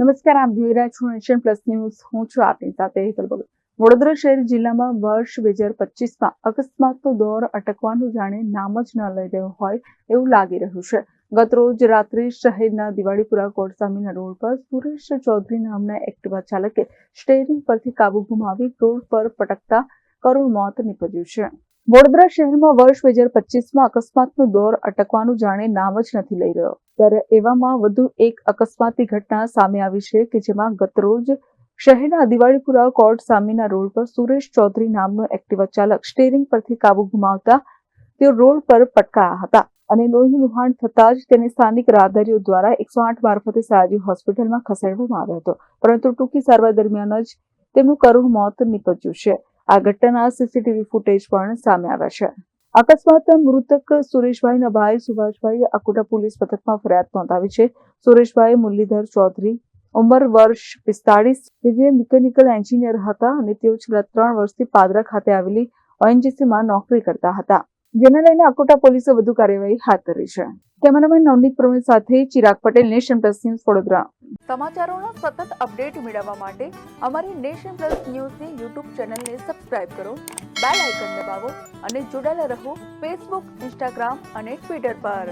નમસ્કાર, આપ જોઈ રહ્યા છો નેશન પ્લસ ન્યૂઝ. હું છું આપની સાથે હેતલ ભગત. વડોદરા શહેર જિલ્લામાં વર્ષ બે હજાર પચીસમાં અકસ્માતનો દોર અટકવાનું જાણે નામ જ ન લઈ રહ્યો હોય એવું લાગી રહ્યું છે. ગતરોજ રાત્રે શહેરના દિવાળીપુરા કોર્ટ સામેના રોડ પર સુરેશ ચૌધરી નામના એક્ટિવા ચાલકે સ્ટેરિંગ પરથી કાબુ ગુમાવી રોડ પર પટકતા કરુણ મોત નીપજ્યું છે. વડોદરા શહેરમાં વર્ષ બે હજાર પચીસમાં અકસ્માતનો દોર અટકવાનું જાણે નામ જ નથી લઈ રહ્યો. ત્યારે એવામાં વધુ એક અકસ્માતની ઘટના સામે આવી છે કે જેમાં ગતરોજ શહેરના દિવાળીપુરા કોર્ટ સામેના રોડ પર સુરેશ ચૌધરી નામનો એક્ટિવા ચાલક સ્ટેરિંગ પરથી કાબુ ગુમાવતા તેઓ રોડ પર પટકાયા હતા અને લોહી લુહાણ થતા જ તેને સ્થાનિક રાહદારીઓ દ્વારા એકસો આઠ મારફતે સયાજી હોસ્પિટલમાં ખસેડવામાં આવ્યો હતો. પરંતુ ટૂંકી સારવાર દરમિયાન જ તેમનું કરુણ મોત નીપજ્યું છે. આ ઘટનાના સીસીટીવી ફૂટેજ પણ સામે આવ્યા છે. અકસ્માત મૃતક સુરેશભાઈના ભાઈ સુભાષભાઈ અકોટા પોલીસ મથકમાં ફરિયાદ નોંધાવી છે. સુરેશભાઈ મુરલીધર ચૌધરી, ઉંમર વર્ષ પિસ્તાળીસ, કે જે મિકેનિકલ એન્જિનિયર હતા અને તેઓ છેલ્લા ત્રણ વર્ષથી પાદરા ખાતે આવેલી ઓએનજીસીમાં નોકરી કરતા હતા. જેને લઈને અકોટા પોલીસે વધુ કાર્યવાહી હાથ ધરી છે. કેમેરામેન નવનીત પ્રવીણ સાથે Chirag Patel, Nation Plus News, Vadodara. સમાચારોના સતત અપડેટ મેળવવા માટે અમારી નેશન પ્લસ ન્યૂઝની યુટ્યુબ ચેનલને સબસ્ક્રાઇબ કરો, બેલ આઇકન દબાવો અને જોડાયેલા રહો ફેસબુક, ઇન્સ્ટાગ્રામ અને ટ્વિટર પર.